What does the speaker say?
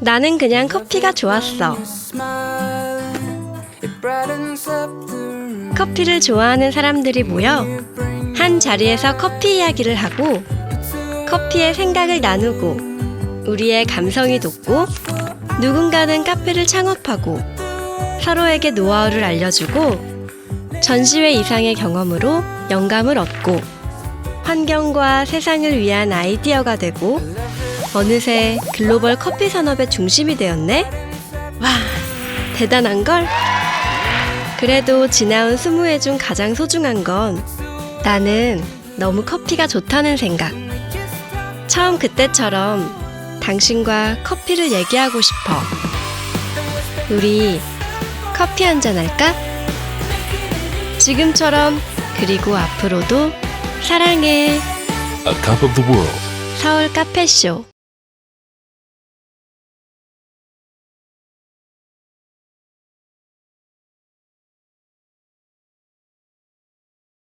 나는 그냥 커피가 좋았어. 커피를 좋아하는 사람들이 모여 한 자리에서 커피 이야기를 하고 커피의 생각을 나누고 우리의 감성이 돋고 누군가는 카페를 창업하고 서로에게 노하우를 알려주고 전시회 이상의 경험으로 영감을 얻고 환경과 세상을 위한 아이디어가 되고 어느새 글로벌 커피 산업의 중심이 되었네? 와, 대단한 걸? 그래도 지나온 스무 해중 가장 소중한 건 나는 너무 커피가 좋다는 생각. 처음 그때처럼 당신과 커피를 얘기하고 싶어. 우리 커피 한잔 할까? 지금처럼 그리고 앞으로도 사랑해. A cup of the world. 서울 카페쇼.